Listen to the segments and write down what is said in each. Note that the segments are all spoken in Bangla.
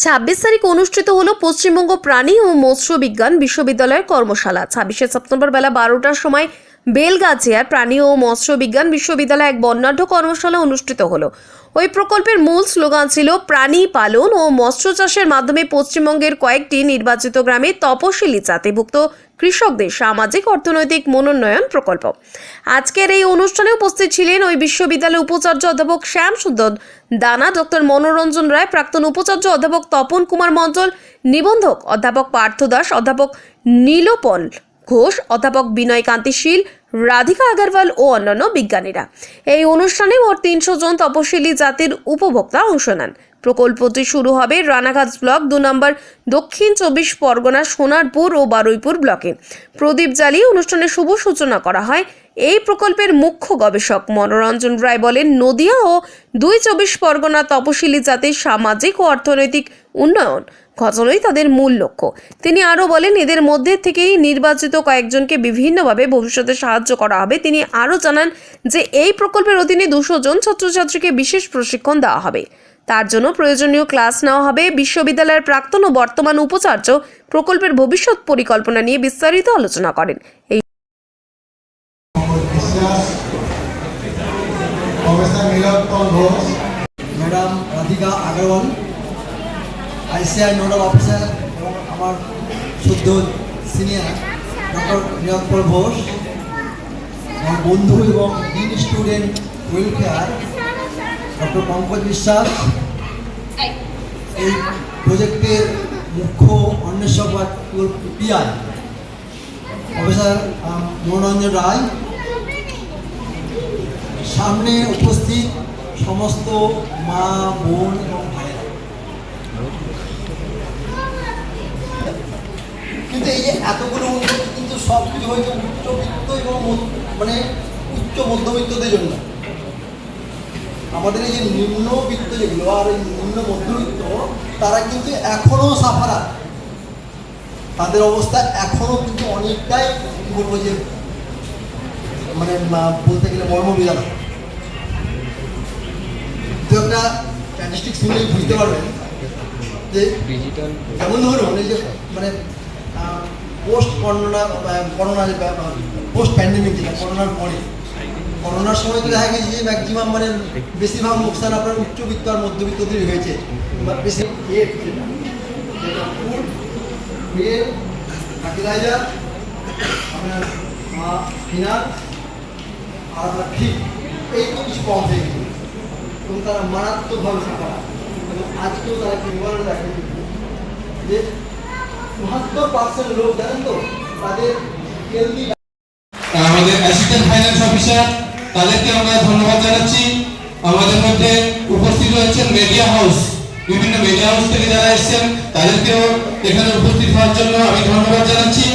ছাব্বিশ তারিখ অনুষ্ঠিত হলো পশ্চিমবঙ্গ প্রাণী ও মৎস্য বিজ্ঞান বিশ্ববিদ্যালয়ের কর্মশালা। ছাব্বিশে সেপ্টেম্বর বেলা বারোটার সময় বেলগাছিয়ার প্রাণী ও মৎস্য বিজ্ঞান বিশ্ববিদ্যালয়ে এক বর্ণাঢ্য কর্মশালা অনুষ্ঠিত হলো। ওই প্রকল্পের মূল স্লোগান ছিল প্রাণী পালন ও মৎস্য চাষের মাধ্যমে পশ্চিমবঙ্গের কয়েকটি নির্বাচিত গ্রামে তপশিলি জাতিভুক্ত কৃষকদের সামাজিক, অর্থনৈতিক মনোন্নয়ন প্রকল্প। আজকের এই অনুষ্ঠানে উপস্থিত ছিলেন ওই বিশ্ববিদ্যালয়ের উপাচার্য অধ্যাপক শ্যাম দানা, ডক্টর মনোরঞ্জন রায়, প্রাক্তন উপাচার্য অধ্যাপক তপন কুমার মণ্ডল, নিবন্ধক অধ্যাপক পার্থ দাস, অধ্যাপক নীলোপল ঘোষ, অধ্যাপক বিনয় কান্তিশীল রাধিকা আগারওয়াল ও অন্যান্য বিজ্ঞানীরা। এই অনুষ্ঠানে মোট তিনশো জন তপশিলি জাতির উপভোক্তা অংশ নেন। প্রকল্পটি শুরু হবে রানাঘাট ব্লক দু নম্বর দক্ষিণ চব্বিশ পরগনা সোনারপুর ও বারুইপুর ব্লকে। প্রদীপ জ্বালিয়ে অনুষ্ঠানের শুভ সূচনা করা হয়। এই প্রকল্পের মুখ্য গবেষক মনোরঞ্জন রায় বলেন, নদিয়া ও দুই চব্বিশ পরগনা তপশিলি জাতির সামাজিক ও অর্থনৈতিক উন্নয়ন ঘটনাই তাদের মূল লক্ষ্য। তিনি আরও বলেন, এদের মধ্যে থেকেই নির্বাচিত কয়েকজনকে বিভিন্নভাবে ভবিষ্যতে সাহায্য করা হবে। তিনি আরও জানান যে, এই প্রকল্পের অধীনে দুশো জন ছাত্রছাত্রীকে বিশেষ প্রশিক্ষণ দেওয়া হবে। তার জন্য প্রয়োজনীয় ক্লাস নেওয়া হবে। বিশ্ববিদ্যালয়ের প্রাক্তন ও বর্তমান উপাচার্য প্রকল্পের ভবিষ্যৎ পরিকল্পনা নিয়ে বিস্তারিত আলোচনা করেন। এই Mohammad Biswas professor Nilottam Ghosh madam Radhika Agarwal ICI nodal officer এবং আমার শুদ্ধ সিনিয়র ডক্টর নিরঞ্জন ঘোষ, আমার বন্ধু এবং dean student welfare doctor Pankaj Biswas. এই প্রজেক্টের মুখ্য অন্বেষক বা পিআই প্রফেসর মনোরঞ্জন রায়। সামনে উপস্থিত সমস্ত মা, বোন এবং ভাইয়েরা কিন্তু এই যে এতগুলো উন্নতি কিন্তু সব কিছু হয়েছে উচ্চবিত্ত এবং মানে উচ্চ মধ্যবিত্তদের জন্য। আমাদের এই যে নিম্নবিত্ত যেগুলো আর এই নিম্ন মধ্যবিত্ত তারা কিন্তু এখনও সাফারা। তাদের অবস্থা এখনও কিন্তু অনেকটাই কি বলব যে মানে বলতে গেলে মর্মবিধান। তো একটা স্ট্যাটিস্টিক শুনলেই বুঝতে পারবেন যে ডিজিটাল যেমন ধরুন এই যে মানে পোস্ট করোনা করোনা যে পোস্ট প্যান্ডেমিক যেটা করোনার পরে। করোনার সময় তো দেখা গেছে যে ম্যাক্সিমাম মানে বেশিরভাগ লোকসান আপনার উচ্চবিত্ত আর মধ্যবিত্তদের হয়েছে। বেশি ফার্টিলাইজার আপনার আর কিছু কম এবং তারা মারাত্মকভাবে সাফারা এবং আজকেও তারা কি বিবরণ রাখে? যে আমাদের অ্যাসিস্ট্যান্ট ফাইন্যান্স অফিসার তাদেরকে আমরা ধন্যবাদ জানাচ্ছি। আমাদের মধ্যে উপস্থিত রয়েছেন মিডিয়া হাউস বিভিন্ন মিডিয়া হাউস থেকে যারা এসেছেন, তাদেরকেও এখানে উপস্থিত হওয়ার জন্য আমি ধন্যবাদ জানাচ্ছি।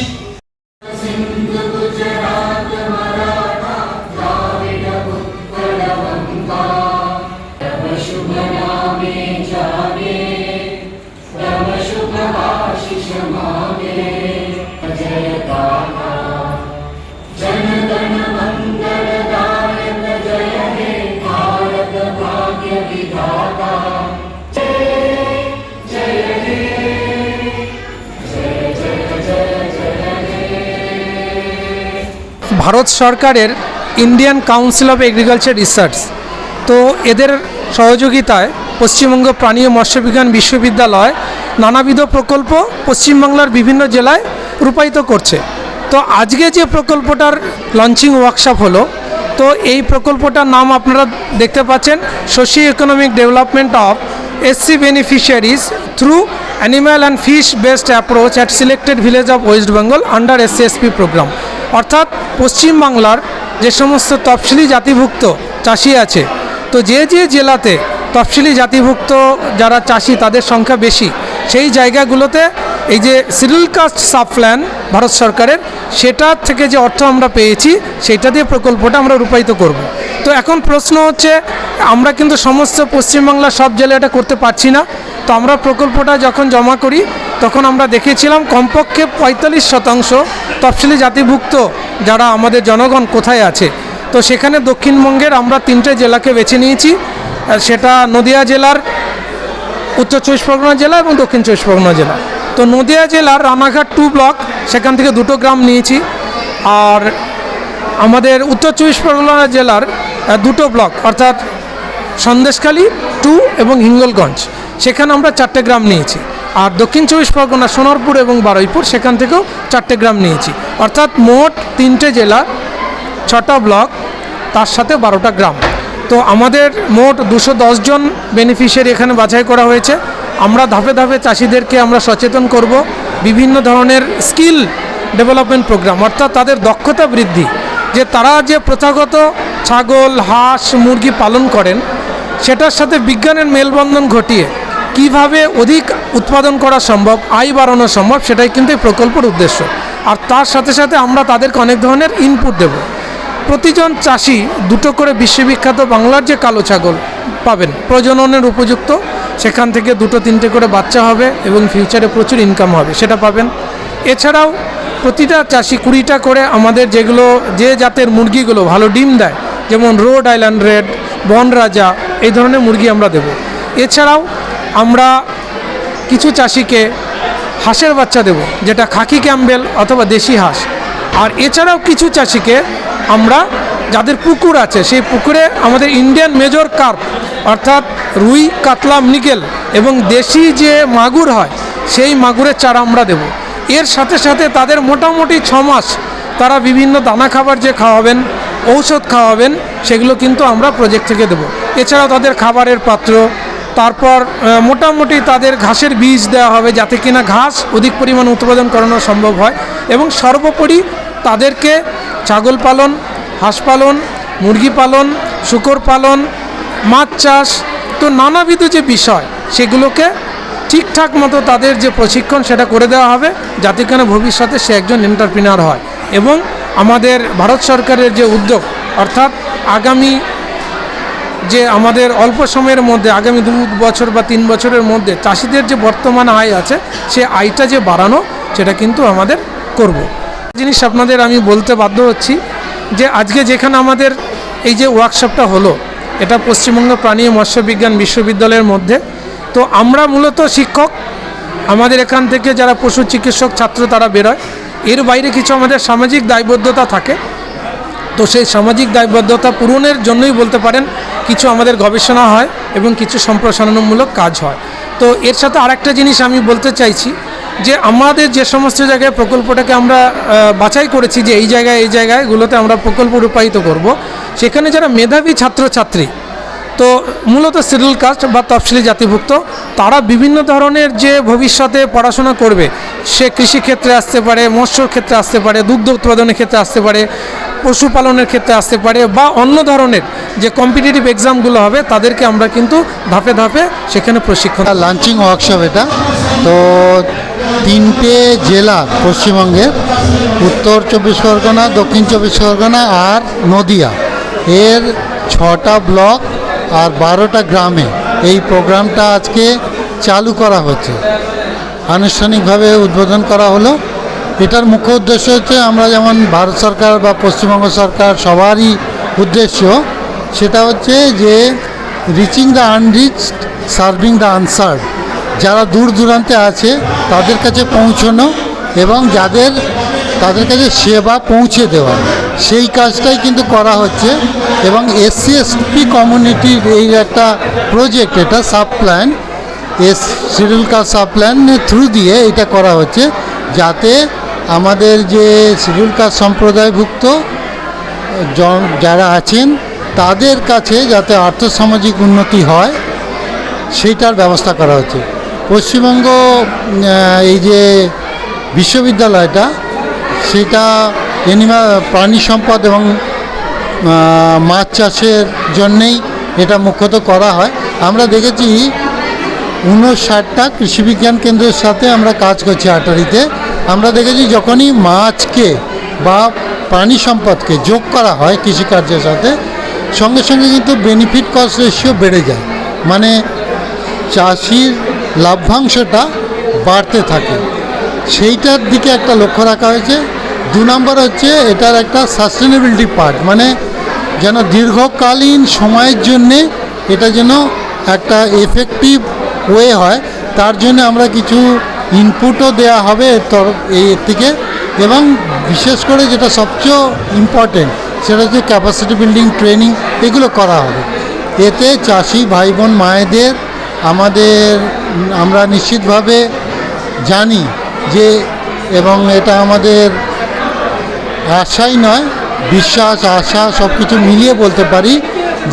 ভারত সরকারের Indian council of agriculture research তো এদের সহযোগিতায় পশ্চিমবঙ্গ প্রাণী ও মৎস্যবিজ্ঞান বিশ্ববিদ্যালয় নানাবিধ প্রকল্প পশ্চিমবাংলার বিভিন্ন জেলায় রূপায়িত করছে। তো আজকে যে প্রকল্পটার লঞ্চিং ওয়ার্কশপ হলো, তো এই প্রকল্পটার নাম আপনারা দেখতে পাচ্ছেন socio economic development of SC beneficiaries through animal and fish based approach at selected village of West Bengal under SCSP program অর্থাৎ পশ্চিমবাংলার যে সমস্ত তফসিলি জাতিভুক্ত চাষি আছে, তো যে যে জেলাতে তফসিলি জাতিভুক্ত যারা চাষি তাদের সংখ্যা বেশি, সেই জায়গাগুলোতে এই যে schedule caste sub plan Bharat সরকারের, সেটার থেকে যে অর্থ আমরা পেয়েছি সেটা দিয়ে প্রকল্পটা আমরা রূপায়িত করব। তো এখন প্রশ্ন হচ্ছে, আমরা কিন্তু সমস্ত পশ্চিমবাংলার সব জেলায় এটা করতে পারছি না। তো আমরা প্রকল্পটা যখন জমা করি, তখন আমরা দেখেছিলাম কমপক্ষে পঁয়তাল্লিশ শতাংশ তফসিলি জাতিভুক্ত যারা আমাদের জনগণ কোথায় আছে। তো সেখানে দক্ষিণবঙ্গের আমরা তিনটে জেলাকে বেছে নিয়েছি সেটা নদিয়া জেলার, উত্তর চব্বিশ পরগনা জেলা এবং দক্ষিণ চব্বিশ পরগনা জেলা। তো নদিয়া জেলার রানাঘাট টু ব্লক, সেখান থেকে দুটো গ্রাম নিয়েছি, আর আমাদের উত্তর চব্বিশ পরগনা জেলার দুটো ব্লক, অর্থাৎ সন্দেশখালী টু এবং হিঙ্গলগঞ্জ। সেখানে আমরা চারটে গ্রাম নিয়েছি। আর দক্ষিণ চব্বিশ পরগনা, সোনারপুর এবং বারুইপুর, সেখান থেকেও চারটে গ্রাম নিয়েছি। অর্থাৎ মোট তিনটে জেলা, ছটা ব্লক, তার সাথে বারোটা গ্রাম। তো আমাদের মোট দুশো জন বেনিফিশিয়ারি এখানে বাছাই করা হয়েছে। আমরা ধাপে ধাপে চাষিদেরকে আমরা সচেতন করব। বিভিন্ন ধরনের স্কিল ডেভেলপমেন্ট প্রোগ্রাম, অর্থাৎ তাদের দক্ষতা বৃদ্ধি। যে তারা যে প্রথাগত ছাগল, হাঁস, মুরগি পালন করেন, সেটার সাথে বিজ্ঞানের মেলবন্ধন ঘটিয়ে কীভাবে অধিক উৎপাদন করা সম্ভব, আয় বাড়ানো সম্ভব, সেটাই কিন্তু এই প্রকল্পের উদ্দেশ্য। আর তার সাথে সাথে আমরা তাদেরকে অনেক ধরনের ইনপুট দেব। প্রতিজন চাষি দুটো করে বিশ্ববিখ্যাত বাংলার যে কালো ছাগল পাবেন, প্রজননের উপযুক্ত, সেখান থেকে দুটো তিনটে করে বাচ্চা হবে এবং ফিউচারে প্রচুর ইনকাম হবে, সেটা পাবেন। এছাড়াও প্রতিটা চাষি কুড়িটা করে আমাদের যেগুলো, যে জাতের মুরগিগুলো ভালো ডিম দেয়, যেমন রোড আইল্যান্ড রেড বন রাজা এই ধরনের মুরগি আমরা দেব। এছাড়াও আমরা কিছু চাষিকে হাঁসের বাচ্চা দেব, যেটা খাকি ক্যাম্বেল অথবা দেশি হাঁস। আর এছাড়াও কিছু চাষিকে আমরা, যাদের পুকুর আছে, সেই পুকুরে আমাদের ইন্ডিয়ান মেজর কার্প, অর্থাৎ রুই, কাতলা, মৃগেল এবং দেশি যে মাগুর হয়, সেই মাগুরের চারা আমরা দেব। এর সাথে সাথে তাদের মোটামুটি ছ মাস তারা বিভিন্ন দানা খাবার যে খাওয়াবেন, ঔষধ খাওয়াবেন, সেগুলো কিন্তু আমরা প্রজেক্ট থেকে দেবো। এছাড়াও তাদের খাবারের পাত্র তারপর মোটামুটি তাদের ঘাসের বীজ দেওয়া হবে যাতে কিনা ঘাস অধিক পরিমাণ উৎপাদন করানো সম্ভব হয় এবং সর্বোপরি তাদেরকে ছাগল পালন, হাঁস পালন, মুরগি পালন, শুকর পালন, মাছ চাষ, তো নানাবিধ যে বিষয় সেগুলোকে ঠিকঠাক মতো তাদের যে প্রশিক্ষণ সেটা করে দেওয়া হবে যাতে কিনা ভবিষ্যতে সে একজন এন্টারপ্রিনার হয় এবং আমাদের ভারত সরকারের যে উদ্যোগ, অর্থাৎ আগামী যে আমাদের অল্প সময়ের মধ্যে, আগামী দু বছর বা তিন বছরের মধ্যে চাষিদের যে বর্তমান আয় আছে, সে আয়টা যে বাড়ানো, সেটা কিন্তু আমাদের করব। জিনিস আপনাদের আমি বলতে বাধ্য হচ্ছি যে আজকে যেখানে আমাদের এই যে ওয়ার্কশপটা হলো, এটা পশ্চিমবঙ্গ প্রাণী ও মৎস্য বিজ্ঞান বিশ্ববিদ্যালয়ের মধ্যে, তো আমরা মূলত শিক্ষক, আমাদের এখান থেকে যারা পশু চিকিৎসক ছাত্র তারা বেরোয়। এর বাইরে কিছু আমাদের সামাজিক দায়বদ্ধতা থাকে। তো সেই সামাজিক দায়বদ্ধতা পূরণের জন্যই বলতে পারেন কিছু আমাদের গবেষণা হয় এবং কিছু সম্প্রসারণমূলক কাজ হয়। তো এর সাথে আরেকটা জিনিস আমি বলতে চাইছি যে আমাদের যে সমস্ত জায়গায় প্রকল্পটাকে আমরা বাছাই করেছি যে এই জায়গায়, এই জায়গায়গুলোতে আমরা প্রকল্প রূপায়িত করব, সেখানে যারা মেধাবী ছাত্রছাত্রী, তো মূলত শিডিউল কাস্ট বা তফসিলি জাতিভুক্ত, তারা বিভিন্ন ধরনের যে ভবিষ্যতে পড়াশোনা করবে, সে কৃষিক্ষেত্রে আসতে পারে মৎস্য ক্ষেত্রে আসতে পারে, দুগ্ধ উৎপাদনের ক্ষেত্রে আসতে পারে পশুপালনের ক্ষেত্রে আসতে পারে বা অন্য ধরনের যে কম্পিটিটিভ এক্সামগুলো হবে, তাদেরকে আমরা কিন্তু ধাপে ধাপে সেখানে প্রশিক্ষণ লাঞ্চিং ওয়ার্কশপ এটা। তো তিনটে জেলা পশ্চিমবঙ্গের উত্তর চব্বিশ পরগনা, দক্ষিণ চব্বিশ পরগনা আর নদিয়া। এর ছটা ব্লক আর বারোটা গ্রামে এই প্রোগ্রামটা আজকে চালু করা হচ্ছে। আনুষ্ঠানিকভাবে উদ্বোধন করা হলো। এটার মুখ্য উদ্দেশ্য হচ্ছে আমরা যেমন ভারত সরকার বা পশ্চিমবঙ্গ সরকার সবারই উদ্দেশ্য, সেটা হচ্ছে যে reaching the unreached serving the unserved যারা দূর দূরান্তে আছে, তাদের কাছে পৌঁছানো এবং যাদের, তাদের কাছে সেবা পৌঁছে দেওয়া। সেই কাজটাই কিন্তু করা হচ্ছে এবং এসসি এসপি কমিউনিটির এই একটা প্রজেক্ট এটা sub plan S schedule caste sub প্ল্যানের থ্রু দিয়ে এটা করা হচ্ছে। যাতে আমাদের যে শিডিউল কাস্ট সম্প্রদায়ভুক্ত যারা আছেন, তাদের কাছে যাতে আর্থসামাজিক উন্নতি হয়, সেইটার ব্যবস্থা করা হচ্ছে। পশ্চিমবঙ্গ এই যে বিশ্ববিদ্যালয়টা, সেটা এনিমা প্রাণী সম্পদ এবং মাছ চাষের জন্যেই এটা মুখ্যত করা হয়। আমরা দেখেছি উনষাটটা কৃষিবিজ্ঞান কেন্দ্রের সাথে আমরা কাজ করছি আটারিতে। আমরা দেখেছি যখনই মাছকে বা প্রাণী সম্পদকে যোগ করা হয় কৃষিকার্যের সাথে, সঙ্গে সঙ্গে কিন্তু বেনিফিট কস্ট রেশিও বেড়ে যায়। মানে চাষির লাভ্যাংশটা বাড়তে থাকে। সেইটার দিকে একটা লক্ষ্য রাখা হয়েছে। দু নম্বর হচ্ছে এটার একটা সাস্টেনেবিলিটি পার্ট মানে যেন দীর্ঘকালীন সময়ের জন্যে এটা যেন একটা এফেক্টিভ ওয়ে হয়। তার জন্য আমরা কিছু ইনপুটও দেওয়া হবে তরফ এই থেকে, এবং বিশেষ করে যেটা সবচেয়ে ইম্পর্টেন্ট সেটা হচ্ছে ক্যাপাসিটি বিল্ডিং ট্রেনিং এগুলো করা হবে। এতে চাষি ভাই বোন মায়েদের আমাদের আমরা নিশ্চিতভাবে জানি যে এবং এটা আমাদের আশাই নয়, বিশ্বাস, আশা সব কিছু মিলিয়ে বলতে পারি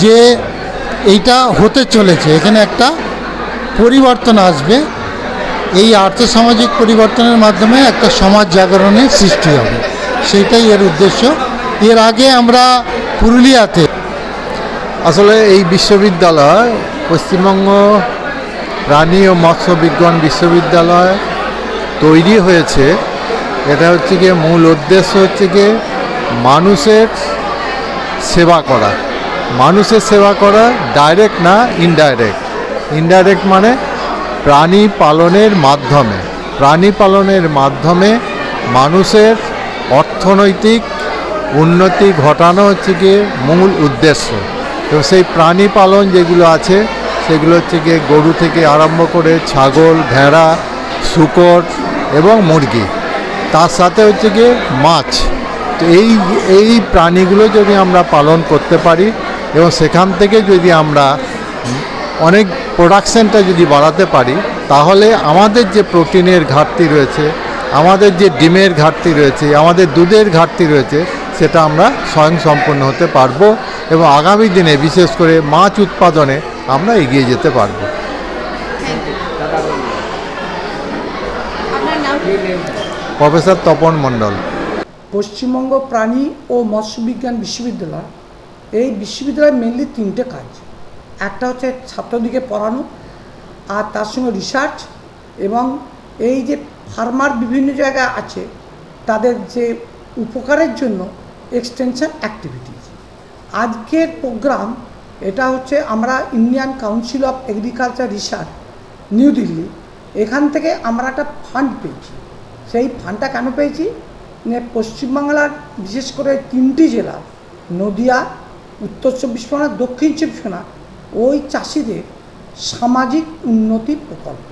যে এইটা হতে চলেছে। এখানে একটা পরিবর্তন আসবে। এই আর্থসামাজিক পরিবর্তনের মাধ্যমে একটা সমাজ জাগরণের সৃষ্টি হবে। সেটাই এর উদ্দেশ্য। এর আগে আমরা পুরুলিয়াতে আসলে এই বিশ্ববিদ্যালয় পশ্চিমবঙ্গ প্রাণী ও মৎস্য বিজ্ঞান বিশ্ববিদ্যালয় তৈরি হয়েছে। এটা হচ্ছে গিয়ে মূল উদ্দেশ্য হচ্ছে গিয়ে মানুষের সেবা করা। মানুষের সেবা করা ডাইরেক্ট না ইনডাইরেক্ট ইনডাইরেক্ট মানে প্রাণী পালনের মাধ্যমে, প্রাণী পালনের মাধ্যমে মানুষের অর্থনৈতিক উন্নতি ঘটানো হচ্ছে গিয়ে মূল উদ্দেশ্য। তো সেই প্রাণী পালন যেগুলো আছে, সেগুলো হচ্ছে গিয়ে গরু থেকে আরম্ভ করে ছাগল, ভেড়া, শুকর এবং মুরগি। তার সাথে হচ্ছে গিয়ে মাছ। তো এই এই প্রাণীগুলো যদি আমরা পালন করতে পারি এবং সেখান থেকে যদি আমরা অনেক প্রোডাকশনটা যদি বাড়াতে পারি, তাহলে আমাদের যে প্রোটিনের ঘাটতি রয়েছে, আমাদের যে ডিমের ঘাটতি রয়েছে, আমাদের দুধের ঘাটতি রয়েছে, সেটা আমরা স্বয়ংসম্পূর্ণ হতে পারব এবং আগামী দিনে বিশেষ করে মাছ উৎপাদনে আমরা এগিয়ে যেতে পারব। প্রফেসর তপন মণ্ডল। পশ্চিমবঙ্গ প্রাণী ও মৎস্যবিজ্ঞান বিশ্ববিদ্যালয়, এই বিশ্ববিদ্যালয়ের মেনলি তিনটে কাজ। একটা হচ্ছে ছাত্রদিকে পড়ানো, আর তার সঙ্গে রিসার্চ এবং এই যে ফার্মার বিভিন্ন জায়গায় আছে, তাদের যে উপকারের জন্য এক্সটেনশন অ্যাক্টিভিটিস আজকের প্রোগ্রাম এটা হচ্ছে আমরা Indian council of agriculture research new Delhi এখান থেকে আমরা একটা ফান্ড পেয়েছি। সেই ফান্ডটা কেন পেয়েছি? মানে পশ্চিমবাংলার বিশেষ করে তিনটি জেলা, নদিয়া, উত্তর চব্বিশ পরগনা, দক্ষিণ চব্বিশ পরগনা ওই চাষিদের সামাজিক উন্নতি প্রকল্প।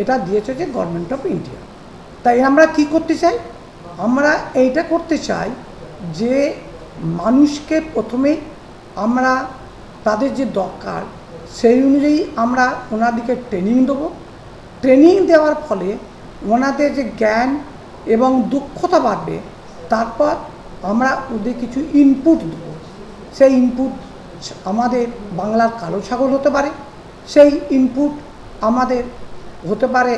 এটা দিয়েছে যে গভর্নমেন্ট অফ ইন্ডিয়া তাই আমরা কি করতে চাই? আমরা এইটা করতে চাই যে মানুষকে প্রথমেই আমরা তাদের যে দরকার, সেই অনুযায়ী আমরা ওনাদেরকে ট্রেনিং দেবো। ট্রেনিং দেওয়ার ফলে ওনাদের যে জ্ঞান এবং দক্ষতা বাড়বে, তারপর আমরা ওদের কিছু ইনপুট দেবো। সেই ইনপুট আমাদের বাংলার কালো ছাগল হতে পারে, সেই ইনপুট আমাদের হতে পারে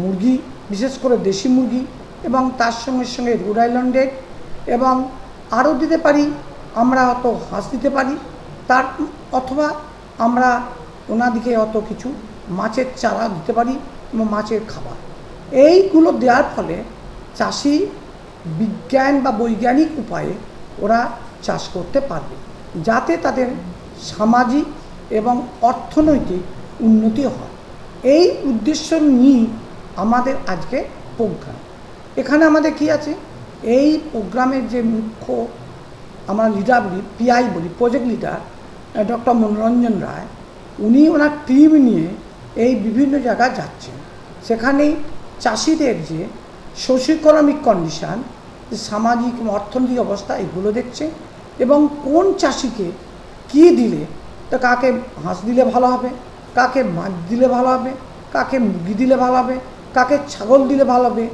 মুরগি, বিশেষ করে দেশি মুরগি এবং তার সঙ্গে সঙ্গে রোড আইল্যান্ডের এবং আরও দিতে পারি, আমরা অত হাঁস দিতে পারি। তার অথবা আমরা ওনাদিকে অত কিছু মাছের চারা দিতে পারি এবং মাছের খাবার। এইগুলো দেওয়ার ফলে চাষি বিজ্ঞান বা বৈজ্ঞানিক উপায়ে ওরা চাষ করতে পারবে। যাতে তাদের সামাজিক এবং অর্থনৈতিক উন্নতি হয়। এই উদ্দেশ্য নিয়েই আমাদের আজকে প্রোগ্রাম। এখানে আমাদের কি আছে? এই প্রোগ্রামের যে মুখ্য আমরা লিডার বলি পিআই বলি project leader doctor Manoranjan Roy, উনি ওনার টিম নিয়ে এই বিভিন্ন জায়গায় যাচ্ছেন। সেখানে চাষিদের যে সোশো ইকোনমিক কন্ডিশান সামাজিক অর্থনৈতিক অবস্থা, এগুলো দেখছে। এবং কোন চাষিকে কী দিলে? তা কাকে হাঁস দিলে ভালো হবে? কাকে মাছ দিলে ভালো হবে? কাকে মুরগি দিলে ভালো হবে? কাকে ছাগল দিলে ভালো হবে?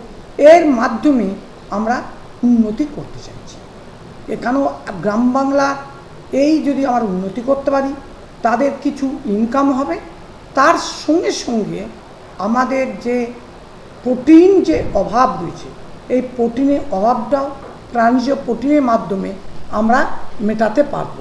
এর মাধ্যমে আমরা উন্নতি করতে চাইছি। এখানেও গ্রাম বাংলা এই যদি আমরা উন্নতি করতে পারি, তাদের কিছু ইনকাম হবে। তার সঙ্গে সঙ্গে আমাদের যে প্রোটিন যে অভাব রয়েছে, এই প্রোটিনের অভাবটাও প্রাণীজ প্রোটিনের মাধ্যমে আমরা মেটাতে পারব।